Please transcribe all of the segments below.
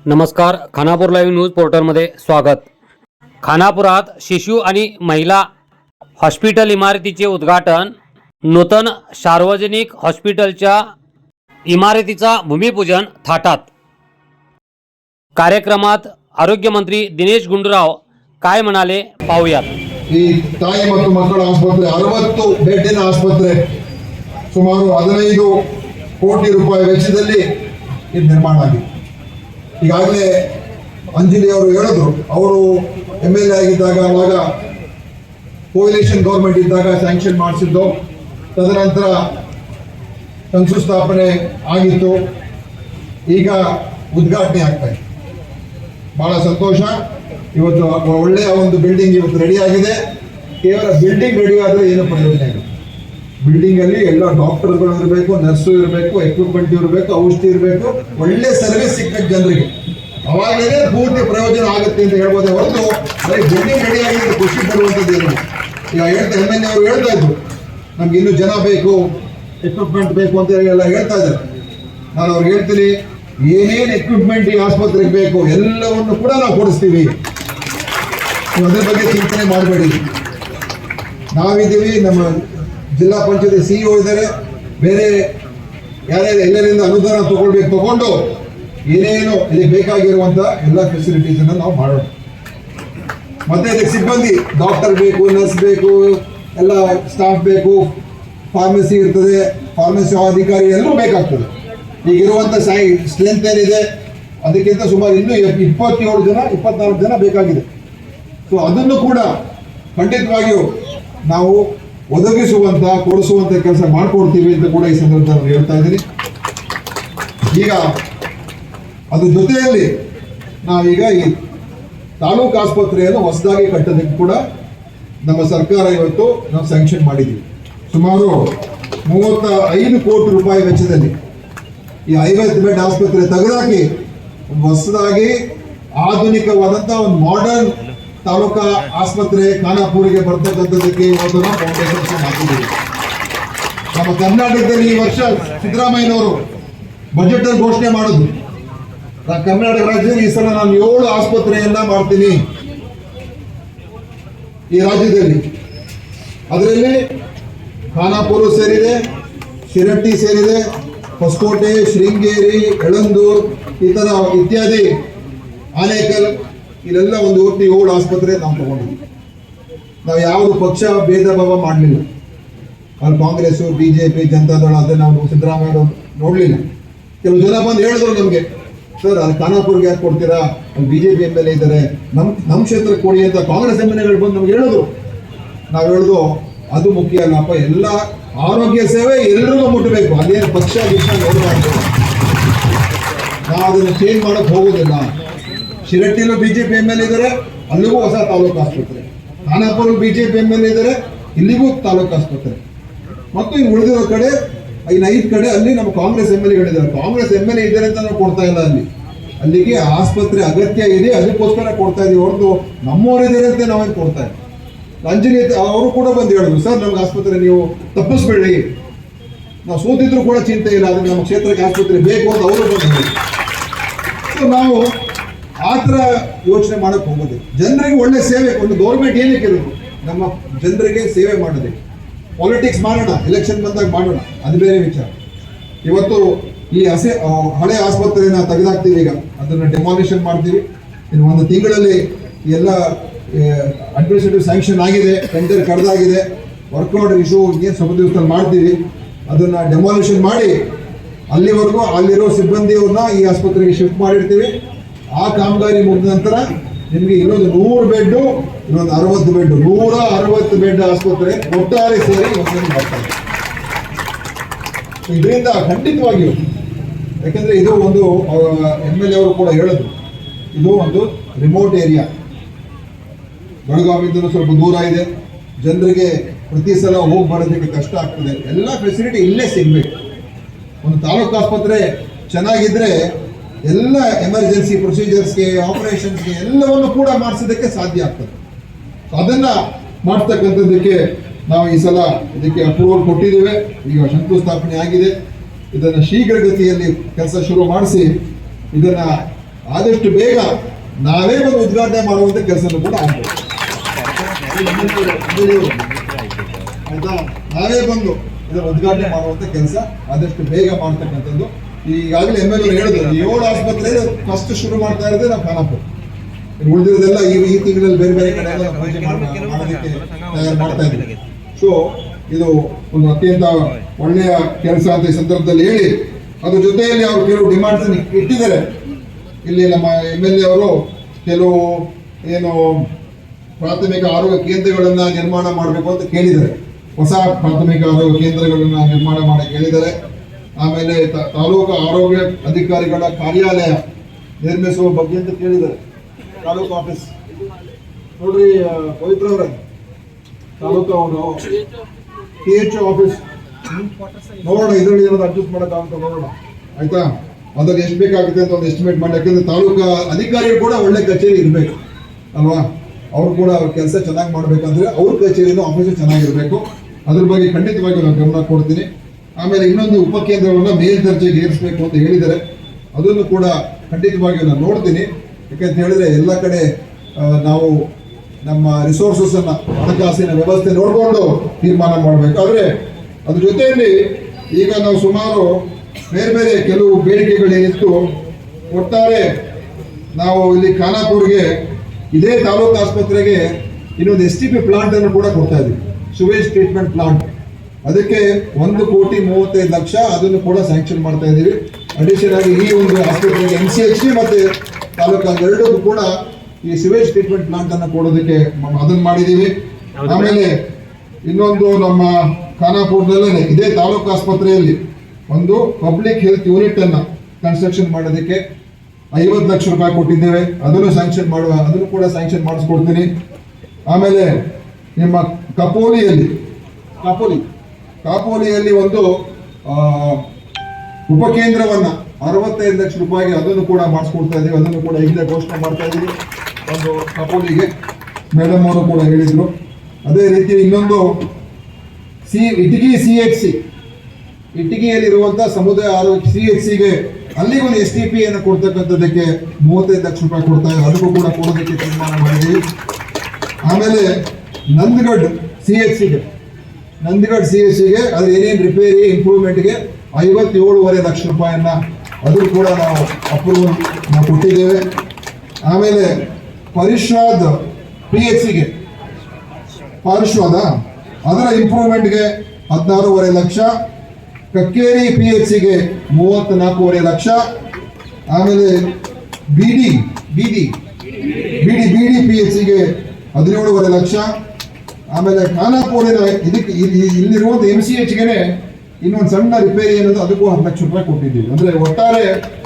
नमस्कार Khanapur live news पोर्टलमध्ये स्वागत खानापुरात शिशु आणि महिला हॉस्पिटल इमारतीचे उद्घाटन नूतन सार्वजनिक हॉस्पिटलच्या इमारतीचा भूमिपूजन थाटात कार्यक्रमात आरोग्यमंत्री दिनेश गुंडूराव काय म्हणाले पाहूयात ಈ ತಾಯಿ ಮತ್ತು ಮಕ್ಕಳ ಆಸ್ಪತ್ರೆ ಅರವತ್ತು ಬೆಡ್ಡಿನ ಆಸ್ಪತ್ರೆ ಸುಮಾರು ಹದಿನೈದು ಕೋಟಿ ರೂಪಾಯಿ ವೆಚ್ಚದಲ್ಲಿ ಇದು ನಿರ್ಮಾಣ ಆಗಿದೆ ಈಗಾಗಲೇ ಅಂಜಲಿ ಅವರು ಹೇಳಿದ್ರು ಅವರು ಎಂ ಎಲ್ ಎ ಆಗಿದ್ದಾಗ ಅವಾಗ ಕೋಲಿಷನ್ ಗೌರ್ಮೆಂಟ್ ಇದ್ದಾಗ ಸ್ಯಾಂಕ್ಷನ್ ಮಾಡಿಸಿದ್ದು. ತದನಂತರ ಶಂಕುಸ್ಥಾಪನೆ ಆಗಿತ್ತು. ಈಗ ಉದ್ಘಾಟನೆ ಆಗ್ತಾ ಇದೆ. ಬಹಳ ಸಂತೋಷ. ಇವತ್ತು ಒಳ್ಳೆಯ ಒಂದು ಬಿಲ್ಡಿಂಗ್ ಇವತ್ತು ರೆಡಿ ಆಗಿದೆ. ಕೇವಲ ಬಿಲ್ಡಿಂಗ್ ರೆಡಿ ಆದರೆ ಏನು ಪ್ರಯೋಜನ ಇಲ್ಲ. ಬಿಲ್ಡಿಂಗ್ ಅಲ್ಲಿ ಎಲ್ಲ ಡಾಕ್ಟರ್ಗಳು ಇರಬೇಕು ನರ್ಸು ಇರಬೇಕು ಎಕ್ವಿಪ್ಮೆಂಟ್ ಇರಬೇಕು, ಔಷಧಿ ಇರಬೇಕು, ಒಳ್ಳೆ ಸರ್ವಿಸ್ ಸಿಗ್ಬೇಕು ಜನರಿಗೆ. ಅವಾಗಲೇ ಪೂರ್ತಿ ಪ್ರಯೋಜನ ಆಗುತ್ತೆ ಅಂತ ಹೇಳ್ಬೋದೇ ಹೊರತು ಬರೀ ಬಿಲ್ಡಿಂಗ್ ರೆಡಿ ಆಗಿದೆ ಖುಷಿ ಪಡುವಂಥದ್ದು ಏನು? ಈಗ ಹೇಳ್ತಾ ಎಂ ಎಲ್ ಎ ಅವರು ಹೇಳ್ತಾ ಇದ್ರು, ನಮ್ಗೆ ಇನ್ನೂ ಜನ ಬೇಕು ಎಕ್ವಿಪ್ಮೆಂಟ್ ಬೇಕು ಅಂತ ಎಲ್ಲ ಹೇಳ್ತಾ ಇದ್ದಾರೆ. ನಾನು ಅವ್ರಿಗೆ ಹೇಳ್ತೀನಿ, ಏನೇನು ಎಕ್ವಿಪ್ಮೆಂಟ್ ಈ ಆಸ್ಪತ್ರೆಗೆ ಬೇಕು, ಎಲ್ಲವನ್ನು ಕೂಡ ನಾವು ಕೊಡಿಸ್ತೀವಿ. ಅದ್ರ ಬಗ್ಗೆ ಚಿಂತನೆ ಮಾಡಬೇಡಿ. ನಾವಿದ್ದೀವಿ ನಮ್ಮ ಜಿಲ್ಲಾ ಪಂಚಾಯತಿ ಸಿಇಒ ಇದ್ದಾರೆ. ಬೇರೆ ಯಾರ್ಯಾರು ಎಲ್ಲರಿಂದ ಅನುದಾನ ತಗೊಳ್ಬೇಕು, ತಗೊಂಡು ಏನೇನು ಇಲ್ಲಿ ಬೇಕಾಗಿರುವಂತ ಎಲ್ಲ ಫೆಸಿಲಿಟೀಸ್ ಅನ್ನು ನಾವು ಮಾಡೋಣ. ಮತ್ತೆ ಇದಕ್ಕೆ ಸಿಬ್ಬಂದಿ ಡಾಕ್ಟರ್ ಬೇಕು ನರ್ಸ್ ಬೇಕು, ಎಲ್ಲ ಸ್ಟಾಫ್ ಬೇಕು ಫಾರ್ಮಸಿ ಇರ್ತದೆ ಫಾರ್ಮಸಿ ಅಧಿಕಾರಿ ಎಲ್ಲರೂ ಬೇಕಾಗ್ತದೆ. ಈಗ ಇರುವಂತ ಸೈ ಸ್ಟ್ರೆಂತ್ ಏನಿದೆ, ಅದಕ್ಕಿಂತ ಸುಮಾರು ಇನ್ನೂ ಇಪ್- ಇಪ್ಪತ್ತೇಳು ಜನ, ಇಪ್ಪತ್ನಾಲ್ಕು ಜನ ಬೇಕಾಗಿದೆ. ಸೊ ಅದನ್ನು ಕೂಡ ಖಂಡಿತವಾಗಿಯೂ ನಾವು ಒದಗಿಸುವಂತ, ಕೊಡಿಸುವಂತ ಕೆಲಸ ಮಾಡ್ಕೊಡ್ತೀವಿ ಅಂತ ಕೂಡ ಈ ಸಂದರ್ಭದಲ್ಲಿ ಹೇಳ್ತಾ ಇದ್ದೀನಿ. ಈಗ ಅದ್ರ ಜೊತೆಯಲ್ಲಿ ನಾವೀಗ ಈ ತಾಲೂಕು ಆಸ್ಪತ್ರೆಯನ್ನು ಹೊಸದಾಗಿ ಕಟ್ಟೋದಕ್ಕೆ ಕೂಡ ನಮ್ಮ ಸರ್ಕಾರ ಇವತ್ತು ನಾವು ಸ್ಯಾಂಕ್ಷನ್ ಮಾಡಿದ್ದೀವಿ ಸುಮಾರು ಮೂವತ್ತ ಐದು ಕೋಟಿ ರೂಪಾಯಿ ವೆಚ್ಚದಲ್ಲಿ ಈ ಐವತ್ತು ಬೆಡ್ ಆಸ್ಪತ್ರೆ ತೆಗೆದಾಕಿ ಹೊಸದಾಗಿ ಆಧುನಿಕವಾದಂಥ ಒಂದು ಮಾಡರ್ನ್ ತಾಲೂಕಾ ಆಸ್ಪತ್ರೆ ಖಾನಾಪುರಿಗೆ ಬರ್ತಕ್ಕಂಥದ್ದಕ್ಕೆ ಇವತ್ತು ನಾವು ಫೌಂಡೇಶನ್ ಹಾಕಿದ್ದೀವಿ. ನಮ್ಮ ಕರ್ನಾಟಕದಲ್ಲಿ ಈ ವರ್ಷ ಸಿದ್ದರಾಮಯ್ಯನವರು ಬಜೆಟ್ ಅಲ್ಲಿ ಘೋಷಣೆ ಮಾಡುದು. ನಾನು ಕರ್ನಾಟಕ ರಾಜ್ಯದಲ್ಲಿ ಈ ಸಲ ನಾನು ಏಳು ಆಸ್ಪತ್ರೆಯನ್ನ ಮಾಡ್ತೀನಿ. ಈ ರಾಜ್ಯದಲ್ಲಿ. ಅದರಲ್ಲಿ ಖಾನಾಪುರ ಸೇರಿದೆ, ಶಿರಟ್ಟಿ ಸೇರಿದೆ, ಹೊಸಕೋಟೆ, ಶೃಂಗೇರಿ, ಯಳಂದೂರ್ ಈ ಥರ ಇತ್ಯಾದಿ ಆನೇಕಲ್ ಇಲ್ಲೆಲ್ಲ ಒಂದು ಓಟ್ನಿ ಏಳು ಆಸ್ಪತ್ರೆ ನಾವು ತಗೊಂಡಿದ್ವಿ. ನಾವು ಯಾವುದು ಪಕ್ಷ ಭೇದ ಭಾವ ಮಾಡಲಿಲ್ಲ. ಅಲ್ಲಿ Congress B J P Janata Dal ಅದನ್ನು ನಾವು ಸಿದ್ದರಾಮಯ್ಯ ನೋಡಲಿಲ್ಲ. ಕೆಲವು ಜನ ಬಂದು ಹೇಳಿದ್ರು ನಮಗೆ, ಸರ್ ಅಲ್ಲಿ ಖಾನಾಪುರ್ಗೆ ಯಾಕೆ ಕೊಡ್ತೀರಾ? ಅಲ್ಲಿ B J P M L A ಇದ್ದಾರೆ ನಮ್ಮ ನಮ್ಮ ಕ್ಷೇತ್ರಕ್ಕೆ ಕೊಡಿ ಅಂತ ಕಾಂಗ್ರೆಸ್ ಎಂ ಎಲ್ ಬಂದು ನಮ್ಗೆ ಹೇಳೋದು ನಾವು ಹೇಳೋದು, ಅದು ಮುಖ್ಯ ಅಲ್ಲಪ್ಪ ಎಲ್ಲ ಆರೋಗ್ಯ ಸೇವೆ ಎಲ್ರಿಗೂ ಮುಟ್ಟಬೇಕು ಅದೇನು ಪಕ್ಷ, ಗಿಕ್ಷ ನೋಡಬಾರ್ದು. ನಾವು ಅದನ್ನು ಚೇಂಜ್ ಮಾಡಕ್ ಹೋಗೋದಿಲ್ಲ. ಶಿರಟ್ಟಿಲೂ ಬಿಜೆಪಿ ಎಂ ಎಲ್ ಇದ್ದಾರೆ ಅಲ್ಲಿಗೂ ಹೊಸ ತಾಲೂಕು ಆಸ್ಪತ್ರೆ. ಖಾನಾಪುರ ಬಿಜೆಪಿ ಎಂ ಎಲ್ ಇದ್ದಾರೆ ಇಲ್ಲಿಗೂ ತಾಲೂಕು ಆಸ್ಪತ್ರೆ. ಮತ್ತು ಇನ್ನು ಉಳಿದಿರೋ ಕಡೆ ಇನ್ನು ಐದು ಕಡೆ ಅಲ್ಲಿ ನಮ್ಮ ಕಾಂಗ್ರೆಸ್ ಎಂ ಎಲ್ ಎಗಳಿದ್ದಾರೆ ಕಾಂಗ್ರೆಸ್ ಎಂ ಎಲ್ ಎ ಇದ್ದಾರೆ ಅಂತ ನಾವು ಕೊಡ್ತಾ ಇಲ್ಲ ಅಲ್ಲಿ. ಅಲ್ಲಿಗೆ ಆಸ್ಪತ್ರೆ ಅಗತ್ಯ ಇದೆ, ಅದಕ್ಕೋಸ್ಕರ ಕೊಡ್ತಾ ಇದೀವಿ. ಹೊರತು ನಮ್ಮವರಿದ್ದಾರೆ ಅಂತ ನಾವೇನು ಕೊಡ್ತಾ ಇಲ್ಲ. ಅಂಜಲಿ ಅವರು ಕೂಡ ಬಂದು ಹೇಳಿದ್ರು, ಸರ್, ನಮ್ಗೆ ಆಸ್ಪತ್ರೆ ನೀವು ತಪ್ಪಿಸ್ಬೇಡಿ ನಾವು ಸೋತಿದ್ರು ಕೂಡ ಚಿಂತೆ ಇಲ್ಲ, ಅದಕ್ಕೆ ನಮ್ಮ ಕ್ಷೇತ್ರಕ್ಕೆ ಆಸ್ಪತ್ರೆ ಬೇಕು ಅಂತ ಅವರು ಬಂದು ಹೇಳಿದ್ರು. ಸೊ ನಾವು ಆ ಯೋಚನೆ ಮಾಡಕ್ ಹೋಗೋದು. ಜನರಿಗೆ ಒಳ್ಳೆ ಸೇವೆ, ಒಂದು ಗೌರ್ಮೆಂಟ್ ಏನಕ್ಕೆ ಇರೋದು? ನಮ್ಮ ಜನರಿಗೆ ಸೇವೆ ಮಾಡೋದು. ಪಾಲಿಟಿಕ್ಸ್ ಮಾಡೋಣ ಎಲೆಕ್ಷನ್ ಬಂದಾಗ ಮಾಡೋಣ, ಅದು ಬೇರೆ ವಿಚಾರ. ಇವತ್ತು ಈ ಹಸೆ ಹಳೆ ಆಸ್ಪತ್ರೆನ ತೆಗೆದಾಕ್ತೀವಿ ಈಗ. ಅದನ್ನು ಡೆಮಾಲಿಷನ್ ಮಾಡ್ತೀವಿ. ಇನ್ನು ಒಂದು ತಿಂಗಳಲ್ಲಿ ಎಲ್ಲ ಅಡ್ಮಿನಿಸ್ಟ್ರೇಟಿವ್ ಸ್ಯಾಂಕ್ಷನ್ ಆಗಿದೆ ಟೆಂಡರ್ ಕರೆದಾಗಿದೆ ವರ್ಕೌಟ್ ಇಶ್ಯೂ ಏನು ಸ್ವಲ್ಪ ದಿವಸದಲ್ಲಿ ಮಾಡ್ತೀವಿ ಅದನ್ನು ಡೆಮಾಲಿಷನ್ ಮಾಡಿ, ಅಲ್ಲಿವರೆಗೂ ಅಲ್ಲಿರೋ ಸಿಬ್ಬಂದಿಯವ್ರನ್ನ ಈ ಆಸ್ಪತ್ರೆಗೆ ಶಿಫ್ಟ್ ಮಾಡಿರ್ತೀವಿ. ಆ ಕಾಮಗಾರಿ ಮುಗಿದ ನಂತರ ನಿಮಗೆ ಇನ್ನೊಂದು ನೂರು ಬೆಡ್ಡು, ಇನ್ನೊಂದು ಅರವತ್ತು ಬೆಡ್ ನೂರ ಅರವತ್ತು ಬೆಡ್ ಆಸ್ಪತ್ರೆ ಒಟ್ಟಾರೆ ಸೇರಿ ಮಾಡ್ತಾರೆ ಇದರಿಂದ ಖಂಡಿತವಾಗಿಯೂ, ಯಾಕಂದ್ರೆ ಇದು ಒಂದು ಎಂ ಎಲ್ ಎ ಅವರು ಕೂಡ ಹೇಳಿದ್ರು ಇದು ಒಂದು ರಿಮೋಟ್ ಏರಿಯಾ ಬೆಳಗಾವಿಯಿಂದ ಸ್ವಲ್ಪ ದೂರ ಇದೆ. ಜನರಿಗೆ ಪ್ರತಿ ಸಲ ಹೋಗಿ ಬರೋದಕ್ಕೆ ಕಷ್ಟ ಆಗ್ತದೆ. ಎಲ್ಲ ಫೆಸಿಲಿಟಿ ಇಲ್ಲೇ ಸಿಗಬೇಕು. ಒಂದು ತಾಲೂಕು ಆಸ್ಪತ್ರೆ ಚೆನ್ನಾಗಿದ್ರೆ ಎಲ್ಲ ಎಮರ್ಜೆನ್ಸಿ ಪ್ರೊಸೀಜರ್ಸ್ಗೆ ಆಪರೇಷನ್ಸ್ಗೆ ಎಲ್ಲವನ್ನು ಕೂಡ ಮಾಡಿಸೋದಕ್ಕೆ ಸಾಧ್ಯ ಆಗ್ತದೆ. ಅದನ್ನ ಮಾಡ್ತಕ್ಕಂಥದ್ದಕ್ಕೆ ನಾವು ಈ ಸಲ ಇದಕ್ಕೆ ಅಪ್ರೂವಲ್ ಕೊಟ್ಟಿದ್ದೇವೆ. ಈಗ ಶಂಕುಸ್ಥಾಪನೆ ಆಗಿದೆ. ಇದನ್ನು ಶೀಘ್ರಗತಿಯಲ್ಲಿ ಕೆಲಸ ಶುರು ಮಾಡಿಸಿ, ಇದನ್ನ ಆದಷ್ಟು ಬೇಗ ನಾವೇ ಒಂದು ಉದ್ಘಾಟನೆ ಮಾಡುವಂತ ಕೆಲಸ ಕೂಡ ಆಗ್ಬೋದು ಆಯ್ತಾ? ನಾವೇ ಬಂದು ಇದನ್ನು ಉದ್ಘಾಟನೆ ಮಾಡುವಂತ ಕೆಲಸ ಆದಷ್ಟು ಬೇಗ ಮಾಡ್ತಕ್ಕಂಥದ್ದು. ಈಗಾಗಲೇ ಎಂ ಎಲ್ ಹೇಳಿದ್ರು ಏಳು ಆಸ್ಪತ್ರೆ ಫಸ್ಟ್ ಶುರು ಮಾಡ್ತಾ ಇರೋದೇ ನಾವು ಖಾನಾಪುರ ಉಳಿದಿರೋದೆಲ್ಲ ಈ ಈ ತಿಂಗಳಲ್ಲಿ ಬೇರೆ ಬೇರೆ ಕಡೆ ಎಲ್ಲ ಮಾಡೋದಕ್ಕೆ ತಯಾರು ಮಾಡ್ತಾ ಇದ್ದೀವಿ ಸೊ ಇದು ಒಂದು ಅತ್ಯಂತ ಒಳ್ಳೆಯ ಕೆಲಸ ಅಂತ ಈ ಸಂದರ್ಭದಲ್ಲಿ ಹೇಳಿ, ಅದ್ರ ಜೊತೆಯಲ್ಲಿ ಅವರು ಕೆಲವು ಡಿಮಾಂಡ್ಸ್ ಇಟ್ಟಿದ್ದಾರೆ. ಇಲ್ಲಿ ನಮ್ಮ ಎಂ ಎಲ್ ಎ ಅವರು ಕೆಲವು ಏನು ಪ್ರಾಥಮಿಕ ಆರೋಗ್ಯ ಕೇಂದ್ರಗಳನ್ನು ನಿರ್ಮಾಣ ಮಾಡಬೇಕು ಅಂತ ಕೇಳಿದ್ದಾರೆ. ಹೊಸ ಪ್ರಾಥಮಿಕ ಆರೋಗ್ಯ ಕೇಂದ್ರಗಳನ್ನು ನಿರ್ಮಾಣ ಮಾಡಿ ಹೇಳಿದ್ದಾರೆ. ಆಮೇಲೆ ತಾಲೂಕು ಆರೋಗ್ಯ ಅಧಿಕಾರಿಗಳ ಕಾರ್ಯಾಲಯ ನಿರ್ಮಿಸುವ ಬಗ್ಗೆ ಅಂತ ಕೇಳಿದ್ದಾರೆ. ತಾಲೂಕು ಆಫೀಸ್. ನೋಡ್ರಿ ಪವಿತ್ರ ಅವರ, ತಾಲೂಕು ಅವರು ಟಿ ಎಚ್ ಆಫೀಸ್. ನೋಡೋಣ, ಇದರಲ್ಲಿ ಏನಾದ್ರು ಅಡ್ಜಸ್ಟ್ ಅಂತ ನೋಡೋಣ. ಆಯ್ತಾ? ಅದ್ರಲ್ಲಿ ಎಷ್ಟು ಬೇಕಾಗುತ್ತೆ ಅಂತ ಒಂದು ಎಸ್ಟಿಮೇಟ್ ಮಾಡಿ. ಯಾಕಂದ್ರೆ ತಾಲೂಕು ಅಧಿಕಾರಿಗಳು ಕೂಡ ಒಳ್ಳೆ ಕಚೇರಿ ಇರಬೇಕು, ಅಲ್ವಾ? ಅವ್ರು ಕೂಡ ಅವ್ರ ಕೆಲಸ ಚೆನ್ನಾಗಿ ಮಾಡಬೇಕಂದ್ರೆ ಅವ್ರ ಕಚೇರಿನೂ ಆಫೀಸು ಚೆನ್ನಾಗಿರಬೇಕು. ಅದ್ರ ಬಗ್ಗೆ ಖಂಡಿತವಾಗಿ ನಾನು ಗಮನ ಕೊಡ್ತೀನಿ. ಆಮೇಲೆ ಇನ್ನೊಂದು ಉಪಕೇಂದ್ರವನ್ನು ಮೇಲ್ದರ್ಜೆಗೆ ಏರಿಸಬೇಕು ಅಂತ ಹೇಳಿದ್ದಾರೆ. ಅದನ್ನು ಕೂಡ ಖಂಡಿತವಾಗಿ ನಾನು ನೋಡ್ತೀನಿ. ಯಾಕಂತ ಹೇಳಿದ್ರೆ ಎಲ್ಲ ಕಡೆ ನಾವು ನಮ್ಮ ರಿಸೋರ್ಸಸ್ಸನ್ನು ಹಣಕಾಸಿನ ವ್ಯವಸ್ಥೆ ನೋಡಿಕೊಂಡು ತೀರ್ಮಾನ ಮಾಡಬೇಕು. ಆದರೆ ಅದ್ರ ಜೊತೆಯಲ್ಲಿ ಈಗ ನಾವು ಸುಮಾರು ಬೇರೆ ಬೇರೆ ಕೆಲವು ಬೇಡಿಕೆಗಳೇನಿತ್ತು ಒಟ್ಟಾರೆ ನಾವು ಇಲ್ಲಿ ಖಾನಾಪುರ್ಗೆ ಇದೇ ತಾಲೂಕು ಆಸ್ಪತ್ರೆಗೆ ಇನ್ನೊಂದು ಎಸ್ ಟಿ ಪಿ ಪ್ಲಾಂಟ್ ಅನ್ನು ಕೂಡ ಕೊಡ್ತಾ ಇದ್ದೀವಿ. ಸುವೇಜ್ ಟ್ರೀಟ್ಮೆಂಟ್ ಪ್ಲಾಂಟ್ ಅದಕ್ಕೆ ಒಂದು ಕೋಟಿ ಮೂವತ್ತೈದು ಲಕ್ಷ ಅದನ್ನು ಕೂಡ ಸ್ಯಾಂಕ್ಷನ್ ಮಾಡ್ತಾ ಇದ್ದೀವಿ. ಅಡಿಷನ್ ಆಗಿ ಈ ಒಂದು ಹಾಸ್ಪಿಟಲ್ ಎಂ ಸಿ ಎಚ್ ಮತ್ತೆ ತಾಲೂಕು ಎರಡಕ್ಕೂ ಕೂಡ ಈ ಸಿವೇಜ್ ಟ್ರೀಟ್ಮೆಂಟ್ ಪ್ಲಾಂಟ್ ಅನ್ನು ಕೊಡೋದಕ್ಕೆ ಮ- ಅದನ್ನ ಮಾಡಿದ್ದೀವಿ. ಆಮೇಲೆ ಇನ್ನೊಂದು ನಮ್ಮ ಖಾನಾಪುರದಲ್ಲೇ ಇದೇ ತಾಲೂಕು ಆಸ್ಪತ್ರೆಯಲ್ಲಿ ಒಂದು ಪಬ್ಲಿಕ್ ಹೆಲ್ತ್ ಯೂನಿಟ್ ಅನ್ನ ಕನ್ಸ್ಟ್ರಕ್ಷನ್ ಮಾಡೋದಕ್ಕೆ ಐವತ್ತು ಲಕ್ಷ ರೂಪಾಯಿ ಕೊಟ್ಟಿದ್ದೇವೆ. ಅದನ್ನು ಸ್ಯಾಂಕ್ಷನ್ ಮಾಡುವ ಅದನ್ನು ಕೂಡ ಸ್ಯಾಂಕ್ಷನ್ ಮಾಡಿಸ್ಕೊಡ್ತೀನಿ. ಆಮೇಲೆ ನಿಮ್ಮ ಕಪೋಲಿಯಲ್ಲಿ ಕಾಪೋಲಿ ಕಾಪೋಲಿಯಲ್ಲಿ ಒಂದು ಉಪಕೇಂದ್ರವನ್ನು ಅರವತ್ತೈದು ಲಕ್ಷ ರೂಪಾಯಿಗೆ ಅದನ್ನು ಕೂಡ ಮಾಡಿಸ್ಕೊಡ್ತಾ ಇದ್ದೀವಿ ಅದನ್ನು ಕೂಡ ಈಗಲೇ ಘೋಷಣೆ ಮಾಡ್ತಾ ಇದ್ದೀವಿ ಒಂದು ಕಾಪೋಲಿಗೆ ಮೇಡಮ್ ಅವರು ಕೂಡ ಹೇಳಿದ್ರು. ಅದೇ ರೀತಿ ಇನ್ನೊಂದು, C, Itagi C H C. ಇಟಗಿಯಲ್ಲಿರುವಂತಹ ಸಮುದಾಯ ಆರೋಗ್ಯ, ಸಿ ಎಚ್ ಸಿಗೆ ಅಲ್ಲಿ ಒಂದು ಎಸ್ ಟಿ ಪಿ ಅನ್ನು ಕೊಡ್ತಕ್ಕಂಥದ್ದಕ್ಕೆ ಮೂವತ್ತೈದು ಲಕ್ಷ ರೂಪಾಯಿ ಕೊಡ್ತಾ ಇದ್ದಾರೆ. ಅದಕ್ಕೂ ಕೂಡ ಕೊಡೋದಕ್ಕೆ ತೀರ್ಮಾನ ಮಾಡಿದ್ದೀವಿ. ಆಮೇಲೆ ನಂದಗಡ್ ಸಿ ಎಚ್ ಸಿಗೆ. ನಂದಗಢ್ ಸಿ ಎಸ್ ಸಿಗೆ ಅದ್ರ ಏನೇನು ರಿಪೇರಿ ಇಂಪ್ರೂವ್ಮೆಂಟ್ಗೆ ಐವತ್ತೇಳುವರೆ ಲಕ್ಷ ರೂಪಾಯಿಯನ್ನ ಅದು ಕೂಡ ನಾವು ಅಪ್ರೂವಲ್ ನಾವು ಕೊಟ್ಟಿದ್ದೇವೆ. ಆಮೇಲೆ ಪರಿಷಾದ ಪಿ ಎಚ್ ಸಿಗೆ ಪಾರ್ಶ್ವದ ಅದರ ಇಂಪ್ರೂವ್ಮೆಂಟ್ಗೆ ಹದಿನಾರೂವರೆ ಲಕ್ಷ, ಕಕ್ಕೇರಿ ಪಿ ಎಚ್ ಸಿಗೆ ಮೂವತ್ತ್ನಾಲ್ಕೂವರೆ ಲಕ್ಷ, ಆಮೇಲೆ ಬಿಡಿ ಬಿಡಿ ಬಿಡಿ ಬಿಡಿ ಪಿ ಎಚ್ ಸಿಗೆ ಹದಿನೇಳುವರೆ ಲಕ್ಷ ಆಮೇಲೆ ಖಾನಾಪುರ ಇದಕ್ಕೆ ಇಲ್ಲಿರುವಂತ ಇಲ್ಲಿರುವಂಥ ಎಂ ಸಿ ಎಚ್ಗೆ ಇನ್ನೊಂದು ಸಣ್ಣ ರಿಪೇರಿ ಅನ್ನೋದು ಅದಕ್ಕೂ ಹತ್ತು ಲಕ್ಷ ರೂಪಾಯಿ ಕೊಟ್ಟಿದ್ದೀವಿ. ಅಂದರೆ ಒಟ್ಟಾರೆ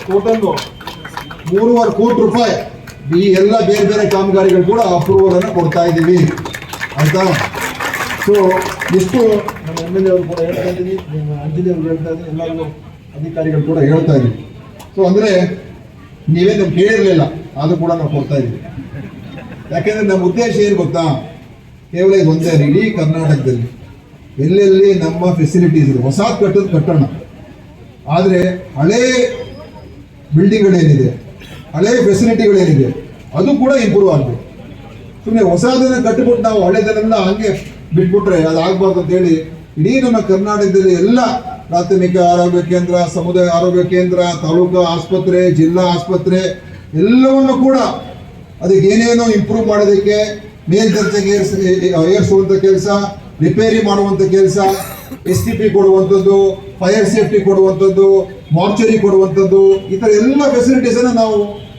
ಟೋಟಲ್ ಮೂರುವರೆ ಕೋಟಿ ರೂಪಾಯಿ ಈ ಎಲ್ಲ ಬೇರೆ ಬೇರೆ ಕಾಮಗಾರಿಗಳು ಕೂಡ ಅಪ್ರೂವಲ್ ಅನ್ನು ಕೊಡ್ತಾ ಇದ್ದೀವಿ. ಆಯ್ತಾ? ಸೊ ಇಷ್ಟು ನಮ್ಮ ಎಂ ಎಲ್ ಎ ಅವರು ಕೂಡ ಹೇಳ್ತಾ ಇದ್ದೀವಿ. ನಿಮ್ಮ ಅಂಜಲಿ ಅವರು ಹೇಳ್ತಾ ಇದ್ದೀವಿ ಎಲ್ಲರಿಗೂ ಅಧಿಕಾರಿಗಳು ಕೂಡ ಹೇಳ್ತಾ ಇದ್ದೀವಿ ಸೊ ಅಂದರೆ ನೀವೇ ನಮ್ಗೆ ಕೇಳಿರಲಿಲ್ಲ ಅದು ಕೂಡ ನಾವು ಕೊಡ್ತಾ ಇದ್ದೀವಿ. ಯಾಕೆಂದ್ರೆ ನಮ್ಮ ಉದ್ದೇಶ ಏನು ಗೊತ್ತಾ? ಕೇವಲ ಇದು ಒಂದೇ ಇಡೀ ಕರ್ನಾಟಕದಲ್ಲಿ. ಎಲ್ಲೆಲ್ಲಿ ನಮ್ಮ ಫೆಸಿಲಿಟೀಸ್ ಇದೆ ಹೊಸ ಕಟ್ಟೋದು ಕಟ್ಟೋಣ. ಆದರೆ ಹಳೇ ಬಿಲ್ಡಿಂಗ್ಗಳೇನಿದೆ ಹಳೆ ಫೆಸಿಲಿಟಿಗಳೇನಿದೆ ಅದು ಕೂಡ ಇಂಪ್ರೂವ್ ಆಗಬೇಕು. ಸುಮ್ಮನೆ ಹೊಸದನ್ನು ಕಟ್ಟಿಬಿಟ್ಟು ನಾವು ಹಳೆದನ್ನೆಲ್ಲ ಹಂಗೆ ಬಿಟ್ಬಿಟ್ರೆ ಅದು ಆಗ್ಬಾರ್ದು ಅಂತ ಹೇಳಿ ಇಡೀ ನಮ್ಮ ಕರ್ನಾಟಕದಲ್ಲಿ ಎಲ್ಲ ಪ್ರಾಥಮಿಕ ಆರೋಗ್ಯ ಕೇಂದ್ರ, ಸಮುದಾಯ ಆರೋಗ್ಯ ಕೇಂದ್ರ, ತಾಲೂಕು ಆಸ್ಪತ್ರೆ, ಜಿಲ್ಲಾ ಆಸ್ಪತ್ರೆ ಎಲ್ಲವನ್ನು ಕೂಡ ಅದಕ್ಕೆ ಏನೇನೋ ಇಂಪ್ರೂವ್ ಮಾಡೋದಕ್ಕೆ ಮೇಲ್ದರ್ಜೆಗೆ ಏರ್ಸ ಏರಿಸುವಂಥ ಕೆಲಸ ರಿಪೇರಿ ಮಾಡುವಂಥ ಕೆಲಸ ಎಸ್ ಟಿ ಪಿ ಕೊಡುವಂಥದ್ದು ಫೈರ್ ಸೇಫ್ಟಿ ಕೊಡುವಂಥದ್ದು ಮಾರ್ಚರಿ ಕೊಡುವಂಥದ್ದು ಈ ಥರ ಎಲ್ಲ ಫೆಸಿಲಿಟೀಸ್ ಅನ್ನ ನಾವು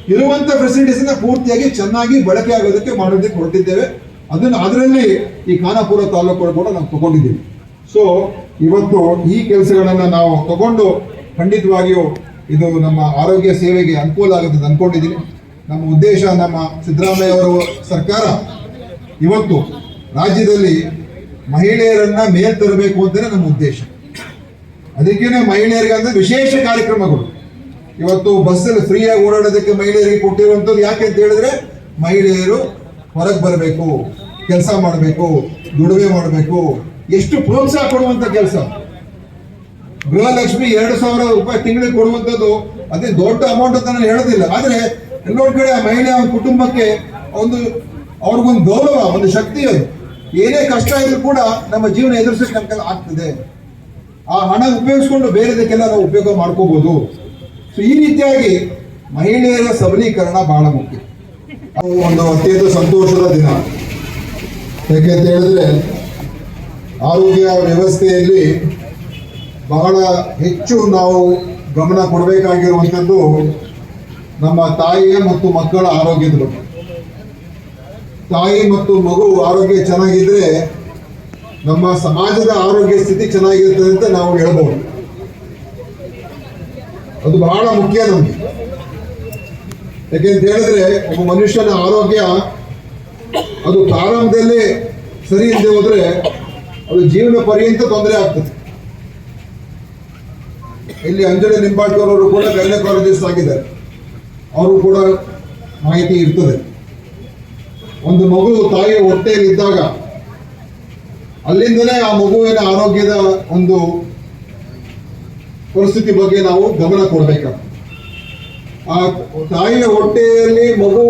ಇರುವಂತ ಫೆಸಿಲಿಟೀಸ್ ಅನ್ನ ಪೂರ್ತಿಯಾಗಿ ಚೆನ್ನಾಗಿ ಬಳಕೆ ಆಗೋದಕ್ಕೆ ಮಾಡೋದಕ್ಕೆ ಹೊರಟಿದ್ದೇವೆ. ಅದನ್ನು ಅದರಲ್ಲಿ ಈ ಖಾನಾಪುರ ತಾಲೂಕು ಕೂಡ ನಾವು ತಗೊಂಡಿದ್ದೀವಿ. ಸೊ ಇವತ್ತು ಈ ಕೆಲಸಗಳನ್ನು ನಾವು ತಗೊಂಡು ಖಂಡಿತವಾಗಿಯೂ ಇದು ನಮ್ಮ ಆರೋಗ್ಯ ಸೇವೆಗೆ ಅನುಕೂಲ ಆಗುತ್ತೆ ಅಂತ ಅಂದ್ಕೊಂಡಿದ್ದೀನಿ ನಮ್ಮ ಉದ್ದೇಶ ನಮ್ಮ ಸಿದ್ದರಾಮಯ್ಯ ಅವರು ಸರ್ಕಾರ ಇವತ್ತು ರಾಜ್ಯದಲ್ಲಿ ಮಹಿಳೆಯರನ್ನ ಮೇಲ್ ತರಬೇಕು ಅಂತಲೇ ನಮ್ಮ ಉದ್ದೇಶ. ಅದಕ್ಕೇನೆ ಮಹಿಳೆಯರಿಗೆ ಅಂದ್ರೆ ವಿಶೇಷ ಕಾರ್ಯಕ್ರಮಗಳು. ಇವತ್ತು ಬಸ್ಸಲ್ಲಿ ಫ್ರೀಯಾಗಿ ಓಡಾಡೋದಕ್ಕೆ ಮಹಿಳೆಯರಿಗೆ ಕೊಟ್ಟಿರುವಂಥದ್ದು ಯಾಕೆ ಅಂತ ಹೇಳಿದ್ರೆ ಮಹಿಳೆಯರು ಹೊರಗೆ ಬರಬೇಕು, ಕೆಲಸ ಮಾಡಬೇಕು, ದುಡಿಮೆ ಮಾಡಬೇಕು, ಎಷ್ಟು ಪ್ರೋತ್ಸಾಹ ಕೊಡುವಂತ ಕೆಲಸ. ಗೃಹಲಕ್ಷ್ಮಿ ಎರಡು ಸಾವಿರ ರೂಪಾಯಿ ತಿಂಗಳಿಗೆ ಕೊಡುವಂಥದ್ದು ಅದೇ ದೊಡ್ಡ ಅಮೌಂಟ್ ಅಂತ ನಾನು ಹೇಳೋದಿಲ್ಲ. ಆದರೆ ಎಲ್ಲೋ ಕಡೆ ಆ ಮಹಿಳೆ ಕುಟುಂಬಕ್ಕೆ ಒಂದು ಅವ್ರಿಗೊಂದು ಗೌರವ ಒಂದು ಶಕ್ತಿ ಏನೇ ಕಷ್ಟ ಇದ್ರೂ ಕೂಡ ನಮ್ಮ ಜೀವನ ಎದುರಿಸಕ್ಕೆ ಆಗ್ತದೆ. ಆ ಹಣ ಉಪಯೋಗಿಸ್ಕೊಂಡು ಬೇರೆದಕ್ಕೆಲ್ಲ ನಾವು ಉಪಯೋಗ ಮಾಡ್ಕೋಬಹುದು ಸೊ ಈ ರೀತಿಯಾಗಿ ಮಹಿಳೆಯರ ಸಬಲೀಕರಣ ಬಹಳ ಮುಖ್ಯ. ಒಂದು ಅತ್ಯಂತ ಸಂತೋಷದ ದಿನ. ಯಾಕೆಂತ ಹೇಳಿದ್ರೆ, ಆರೋಗ್ಯ ವ್ಯವಸ್ಥೆಯಲ್ಲಿ ಬಹಳ ಹೆಚ್ಚು ನಾವು ಗಮನ ಕೊಡಬೇಕಾಗಿರುವಂಥದ್ದು ನಮ್ಮ ತಾಯಿಯ ಮತ್ತು ಮಕ್ಕಳ ಆರೋಗ್ಯದ ಬಗ್ಗೆ. ತಾಯಿ ಮತ್ತು ಮಗು ಆರೋಗ್ಯ ಚೆನ್ನಾಗಿದ್ರೆ ನಮ್ಮ ಸಮಾಜದ ಆರೋಗ್ಯ ಸ್ಥಿತಿ ಚೆನ್ನಾಗಿರ್ತದೆ ಅಂತ ನಾವು ಹೇಳಬಹುದು. ಅದು ಬಹಳ ಮುಖ್ಯ ನಮ್ಗೆ. ಯಾಕೆಂತ ಹೇಳಿದ್ರೆ ಒಬ್ಬ ಮನುಷ್ಯನ ಆರೋಗ್ಯ ಅದು ಪ್ರಾರಂಭದಲ್ಲಿ ಸರಿ ಇಲ್ಲದೆ ಹೋದ್ರೆ ಅದು ಜೀವನ ಪರ್ಯಂತ ತೊಂದರೆ ಆಗ್ತದೆ. ಇಲ್ಲಿ ಅಂಜಲಿ ನಿಂಬಾಳ್ಕರ್ ಅವರು ಕೂಡ ಗೈನಕಾಲಜಿಸ್ಟ್ ಆಗಿದ್ದಾರೆ. ಅವರು ಕೂಡ ಮಾಹಿತಿ ಇರ್ತದೆ. ಒಂದು ಮಗು ತಾಯಿಯ ಹೊಟ್ಟೆಯಲ್ಲಿ ಇದ್ದಾಗ ಅಲ್ಲಿಂದಲೇ ಆ ಮಗುವಿನ ಆರೋಗ್ಯದ ಒಂದು ಪರಿಸ್ಥಿತಿ ಬಗ್ಗೆ ನಾವು ಗಮನ ಕೊಡಬೇಕು ಆ ತಾಯಿಯ ಹೊಟ್ಟೆಯಲ್ಲಿ ಮಗು,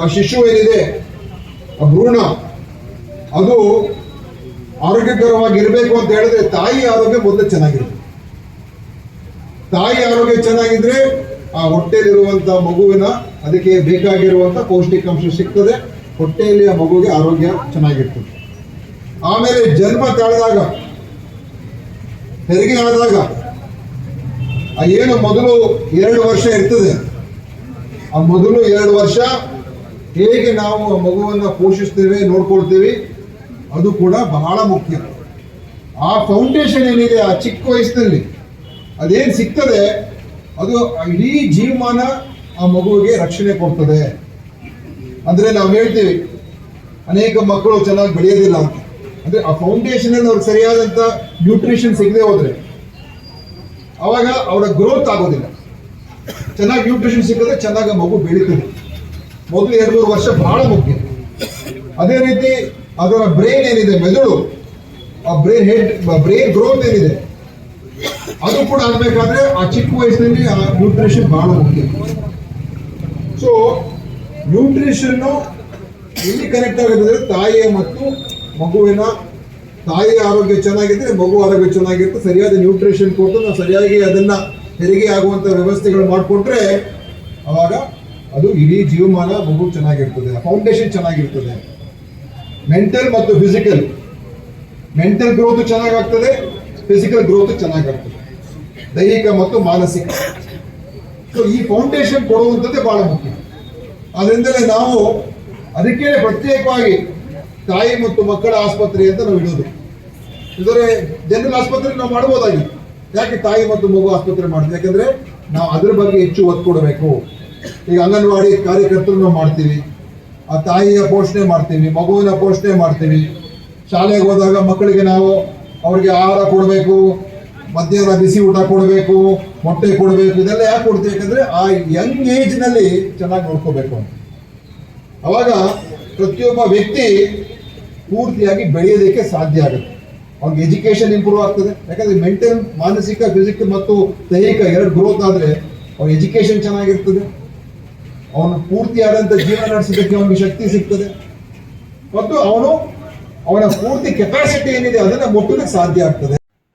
ಆ ಶಿಶು ಏನಿದೆ, ಆ ಭ್ರೂಣ, ಅದು ಆರೋಗ್ಯಕರವಾಗಿ ಇರಬೇಕು ಅಂತ ಹೇಳಿದ್ರೆ ತಾಯಿ ಆರೋಗ್ಯ ಮೊದಲು ಚೆನ್ನಾಗಿರುತ್ತೆ. ತಾಯಿ ಆರೋಗ್ಯ ಚೆನ್ನಾಗಿದ್ರೆ ಆ ಹೊಟ್ಟೆಯಲ್ಲಿರುವಂಥ ಮಗುವಿನ ಅದಕ್ಕೆ ಬೇಕಾಗಿರುವಂಥ ಪೌಷ್ಟಿಕಾಂಶ ಸಿಗ್ತದೆ. ಹೊಟ್ಟೆಯಲ್ಲಿ ಆ ಮಗುವಿಗೆ ಆರೋಗ್ಯ ಚೆನ್ನಾಗಿರ್ತದೆ. ಆಮೇಲೆ ಜನ್ಮ ತಾಳಿದಾಗ, ಹೆರಿಗೆ ಆದಾಗ, ಆ ಏನು ಮೊದಲು ಎರಡು ವರ್ಷ ಇರ್ತದೆ. ಆ ಮೊದಲು ಎರಡು ವರ್ಷ ಹೇಗೆ ನಾವು ಆ ಮಗುವನ್ನು ಪೋಷಿಸ್ತೇವೆ, ನೋಡ್ಕೊಳ್ತೇವೆ, ಅದು ಕೂಡ ಬಹಳ ಮುಖ್ಯ. ಆ ಫೌಂಡೇಶನ್ ಏನಿದೆ, ಆ ಚಿಕ್ಕ ವಯಸ್ಸಿನಲ್ಲಿ, ಅದೇನು ಸಿಗ್ತದೆ ಅದು ಇಡೀ ಜೀವಮಾನ ಆ ಮಗುವಿಗೆ ರಕ್ಷಣೆ ಕೊಡ್ತದೆ. ಅಂದ್ರೆ ನಾವು ಹೇಳ್ತೀವಿ, ಅನೇಕ ಮಕ್ಕಳು ಚೆನ್ನಾಗಿ ಬೆಳೆಯೋದಿಲ್ಲ ಅಂತ. ಅಂದ್ರೆ ಆ ಫೌಂಡೇಶನ್ ಅಲ್ಲಿ ಅವ್ರಿಗೆ ಸರಿಯಾದಂತ ನ್ಯೂಟ್ರಿಷನ್ ಸಿಗದೆ ಹೋದ್ರೆ, ಅವಾಗ ಅವರ ಗ್ರೋತ್ ಆಗೋದಿಲ್ಲ. ಚೆನ್ನಾಗಿ ನ್ಯೂಟ್ರಿಷನ್ ಸಿಕ್ಕಿದ್ರೆ ಚೆನ್ನಾಗಿ ಮಗು ಬೆಳೀತದೆ. ಮೊದಲು ಎರಡು ಮೂರು ವರ್ಷ ಬಹಳ ಮುಖ್ಯ. ಅದೇ ರೀತಿ ಅದರ ಬ್ರೈನ್ ಏನಿದೆ ಮೆದುಳು, ಆ ಬ್ರೈನ್ ಹೆಡ್ ಬ್ರೈನ್ ಗ್ರೋತ್ ಏನಿದೆ ಅದು ಕೂಡ ಆಗ್ಬೇಕಾದ್ರೆ ಆ ಚಿಕ್ಕ ವಯಸ್ಸಿನಲ್ಲಿ ಆ ನ್ಯೂಟ್ರಿಷನ್ ಬಹಳ ಮುಖ್ಯ. ಸೊ ನ್ಯೂಟ್ರಿಷನ್ ಎಲ್ಲಿ ಕನೆಕ್ಟ್ ಆಗುತ್ತೆ ತಾಯಿಯ ಮತ್ತು ಮಗುವಿನ ತಾಯಿಯ ಆರೋಗ್ಯ ಚೆನ್ನಾಗಿದ್ರೆ ಮಗು ಆರೋಗ್ಯ ಚೆನ್ನಾಗಿರುತ್ತೆ. ಸರಿಯಾದ ನ್ಯೂಟ್ರಿಷನ್ ಕೊಟ್ಟು ನಾವು ಸರಿಯಾಗಿ ಅದನ್ನ ಹೆರಿಗೆ ಆಗುವಂತ ವ್ಯವಸ್ಥೆಗಳು ಮಾಡಿಕೊಟ್ರೆ ಅವಾಗ ಅದು ಇಡೀ ಜೀವಮಾನ ಮಗು ಚೆನ್ನಾಗಿರ್ತದೆ ಫೌಂಡೇಶನ್ ಚೆನ್ನಾಗಿರ್ತದೆ. ಮೆಂಟಲ್ ಮತ್ತು ಫಿಸಿಕಲ್ ಮೆಂಟಲ್ ಗ್ರೋತ್ ಚೆನ್ನಾಗಾಗ್ತದೆ ಫಿಸಿಕಲ್ ಗ್ರೋತ್ ಚೆನ್ನಾಗಾಗ್ತದೆ. ದೈಹಿಕ ಮತ್ತು ಮಾನಸಿಕ. ಸೊ ಈ ಫೌಂಡೇಶನ್ ಕೊಡುವಂಥದ್ದೇ ಬಹಳ ಮುಖ್ಯ. ಅದರಿಂದಲೇ ನಾವು ಅದಕ್ಕೆ ಪ್ರತ್ಯೇಕವಾಗಿ ತಾಯಿ ಮತ್ತು ಮಕ್ಕಳ ಆಸ್ಪತ್ರೆ ಅಂತ ನಾವು ಇಡೋದು ಇದರ ಜನರಲ್ ಆಸ್ಪತ್ರೆ ನಾವು ಮಾಡ್ಬೋದಾಗಿತ್ತು ಯಾಕೆ ತಾಯಿ ಮತ್ತು ಮಗು ಆಸ್ಪತ್ರೆ ಮಾಡ್ತೀವಿ ಯಾಕಂದ್ರೆ ನಾವು ಅದ್ರ ಬಗ್ಗೆ ಹೆಚ್ಚು ಒತ್ತು ಕೊಡಬೇಕು. ಈಗ ಅಂಗನವಾಡಿ ಕಾರ್ಯಕರ್ತರು ನಾವು ಮಾಡ್ತೀವಿ. ಆ ತಾಯಿಯ ಪೋಷಣೆ ಮಾಡ್ತೀವಿ, ಮಗುವಿನ ಪೋಷಣೆ ಮಾಡ್ತೀವಿ. ಶಾಲೆಗೆ ಹೋದಾಗ ಮಕ್ಕಳಿಗೆ ನಾವು ಅವ್ರಿಗೆ ಆಹಾರ ಕೊಡಬೇಕು. ಮಧ್ಯಾಹ್ನ ಬಿಸಿ ಊಟ ಕೊಡಬೇಕು, ಮೊಟ್ಟೆ ಕೊಡಬೇಕು, ಇದೆಲ್ಲ ಯಾಕೆ ಕೊಡ್ತೀವಿ? ಯಾಕಂದ್ರೆ ಆ ಯಂಗ್ ಏಜ್ನಲ್ಲಿ ಚೆನ್ನಾಗಿ ನೋಡ್ಕೋಬೇಕು ಅಂತ. ಅವಾಗ ಪ್ರತಿಯೊಬ್ಬ ವ್ಯಕ್ತಿ ಪೂರ್ತಿಯಾಗಿ ಬೆಳೆಯೋದಕ್ಕೆ ಸಾಧ್ಯ ಆಗುತ್ತೆ. ಅವ್ನಿಗೆ ಎಜುಕೇಶನ್ ಇಂಪ್ರೂವ್ ಆಗ್ತದೆ. ಯಾಕಂದ್ರೆ ಮೆಂಟಲ್ ಮಾನಸಿಕ ಫಿಸಿಕ್ ಮತ್ತು ದೈಹಿಕ ಎರಡು ಗ್ರೋತ್ ಆದ್ರೆ ಅವ್ರ ಎಜುಕೇಶನ್ ಚೆನ್ನಾಗಿರ್ತದೆ. ಅವನು ಪೂರ್ತಿಯಾದಂಥ ಜೀವನ ನಡೆಸೋದಕ್ಕೆ ಅವನಿಗೆ ಶಕ್ತಿ ಸಿಗ್ತದೆ. ಮತ್ತು ಅವನು ಅವನ ಪೂರ್ತಿ ಕೆಪಾಸಿಟಿ ಏನಿದೆ ಅದನ್ನ ಮುಟ್ಟಲಿಕ್ಕೆ ಸಾಧ್ಯ ಆಗ್ತದೆ.